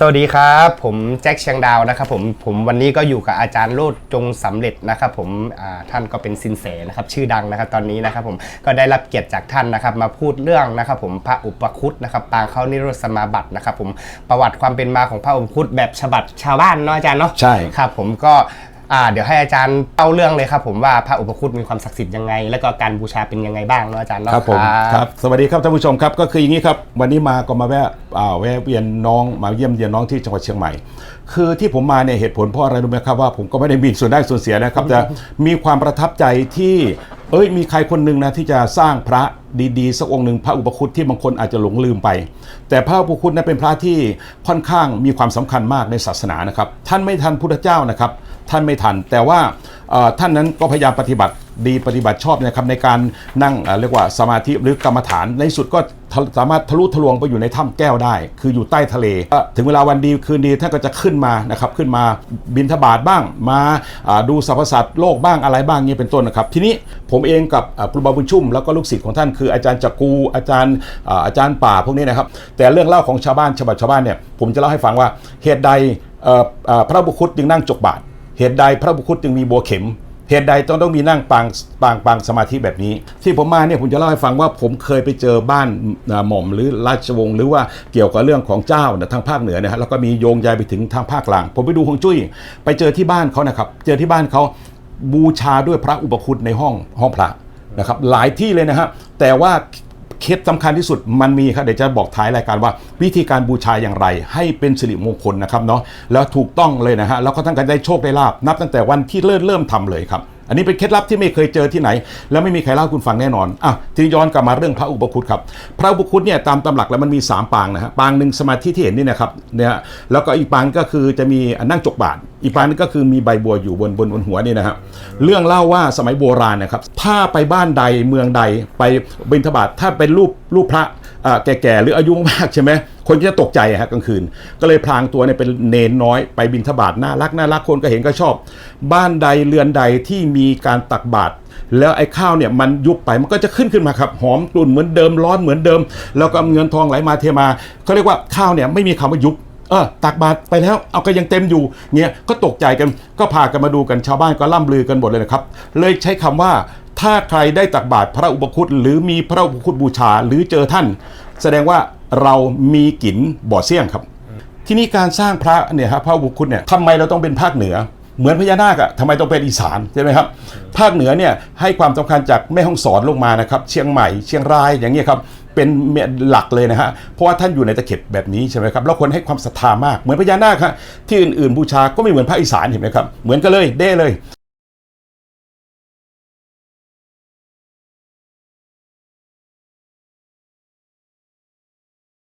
สวัสดีครับ ผมแจ็คเชียงดาวนะครับผมผมวันนี้ก็อยู่กับอาจารย์โลดจงสำเร็จนะครับผมอ่าท่านก็เป็นซินเสนะครับชื่อดังนะครับตอนนี้นะครับผมก็ได้รับเกียรติจากท่านนะครับมาพูดเรื่องนะครับผมพระอุปคุตนะครับปางเข้านิโรธสมาบัตินะครับผมประวัติความเป็นมาของพระอุปคุตแบบฉบับชาวบ้านเนาะอาจารย์เนาะใช่ครับผมก็ อ่าเดี๋ยวให้อาจารย์เล่าเรื่องเลยครับผมว่าพระอุปคุตมีความศักดิ์สิทธิ์ยังไง แล้วก็การบูชาเป็นยังไงบ้างเนาะอาจารย์เนาะครับผมครับสวัสดีครับท่านผู้ชมครับก็คืออย่างนี้ครับวันนี้มาก็มาแวะอ่าแวะเวียนน้องมาเยี่ยมเยียนน้องที่จังหวัดเชียงใหม่ คือที่ผมมาเนี่ยเหตุผลเพราะอะไรรู้ไหมครับว่าผมก็ไม่ได้มีส่วนได้ส่วนเสียนะครับแต่มีความประทับใจที่เอ้ยมีใครคนหนึ่งนะที่จะสร้างพระดีๆสักองค์หนึ่งพระอุปคุตที่บางคนอาจจะหลงลืมไป แต่พระอุปคุตนั้นเป็นพระที่ค่อนข้างมีความสำคัญมากในศาสนานะครับท่านไม่ทันพุทธเจ้านะครับ ท่านไม่ทัน แต่ว่าท่านนั้นก็พยายามปฏิบัติดีปฏิบัติชอบนะครับในการนั่งเรียกว่าสมาธิหรือกรรมฐานในสุดก็สามารถทะลุทะลวงไปอยู่ในถ้ำแก้วได้ คืออยู่ใต้ทะเล ถึงเวลาวันดีคืนดีท่านก็จะขึ้นมานะครับขึ้นมาบินทบาทบ้าง มาดูสรรพสัตว์โลกบ้างอะไรบ้างนี่เป็นต้นนะครับ ทีนี้ผมเองกับครูบาบุญชุ่มแล้วก็ลูกศิษย์ของท่านคืออาจารย์จักูอาจารย์อาจารย์ป่าพวกนี้นะครับ แต่เรื่องเล่าของชาวบ้านฉบับชาวบ้านเนี่ยผมจะเล่าให้ฟังว่าเหตุใดพระบุคุตจึงนั่งจกบาท เหตุใดพระบุคุตจึงมีบัวเข็ม เหตุใดต้องต้องมีนั่งปางปางปางสมาธิแบบนี้ ที่ผมมาเนี่ยผมจะเล่าให้ฟังว่าผมเคยไปเจอบ้านหม่อมหรือราชวงศ์หรือว่าเกี่ยวกับเรื่องของเจ้านี่ยทางภาคเหนือนะฮะแล้วก็มีโยงใยไปถึงทางภาคกลาง ผมไปดูฮวงจุ้ย ไปเจอที่บ้านเขานะครับ เจอที่บ้านเขาบูชาด้วยพระอุปคุตในห้องห้องพระนะครับหลายที่เลยนะฮะแต่ว่า เคล็ดสำคัญที่สุดมันมีครับเดี๋ยวจะบอกท้ายรายการว่า วิธีการบูชาอย่างไร ให้เป็นสิริมงคลนะครับเนาะแล้วถูกต้องเลยนะฮะแล้วก็ท่านก็ได้โชคได้ลาบนับตั้งแต่วันที่เริ่มเริ่มทำเลยครับอันนี้เป็นเคล็ดลับที่ไม่เคยเจอที่ไหน แล้วไม่มีใครเล่าให้คุณฟังแน่นอนอะทีนี้ย้อนกลับมาเรื่องพระอุปคุตครับพระอุปคุตเนี่ยตามตำหลักแล้วมันมี 3 ปางนะฮะปางหนึ่งสมาธิที่เห็นนี่นะครับเนี่ยแล้วก็อีกปางก็คือจะมีนั่งจกบาทอีกปางนึงก็คือมีใบบัวอยู่บนบนบนหัวนี่นะฮะเรื่องเล่าว่าสมัยโบราณนะครับ ถ้าไปบ้านใดเมืองใดไปบิณฑบาตถ้าเป็นรูปรูปพระแก่ๆหรืออายุมากใช่ไหมคนก็จะตกใจอะฮะกลางคืน ก็เลยพลางตัวเนี่ยเป็นเนนน้อยไปบิณฑบาตน่ารักน่ารักคนก็เห็นก็ชอบ บ้านใดเรือนใดที่มีการตักบาตรแล้วไอ้ข้าวเนี่ยมันยุบไปมันก็จะขึ้นขึ้นมาครับหอมกลุ่นเหมือนเดิมร้อนเหมือนเดิม แล้วก็เงินทองไหลมาเทมาเขาเรียกว่าข้าวเนี่ยไม่มีคำว่ายุบ เออตักบาตรไปแล้วเอาก็ยังเต็มอยู่เงี้ยก็ตกใจกันก็พากันมาดูกันชาวบ้านก็ล่ำลือกันหมดเลยนะครับ เลยใช้คำว่าถ้าใครได้ตักบาตรพระอุปคุตหรือมีพระอุปคุตบูชาหรือเจอท่าน แสดงว่าเรามีกินบ่อเสี่ยงครับ ที่นี่การสร้างพระเนี่ยครับพระอุปคุตเนี่ยทำไมเราต้องเป็นภาคเหนือเหมือนพญานาคอะทำไมต้องเป็นอีสานใช่ไหมครับ ภาคเหนือเนี่ยให้ความสำคัญจากแม่ฮ่องสอนลงมานะครับ เชียงใหม่ เชียงรายอย่างเงี้ยครับ เป็นหลักเลยนะฮะเพราะว่าท่านอยู่ในตะเข็บแบบนี้ใช่ไหมครับแล้วคนให้ความศรัทธามากเหมือนพญานาคฮะที่อื่นๆบูชาก็ไม่เหมือนภาคอีสานเห็นไหมครับเหมือนกันเลยเด้เลย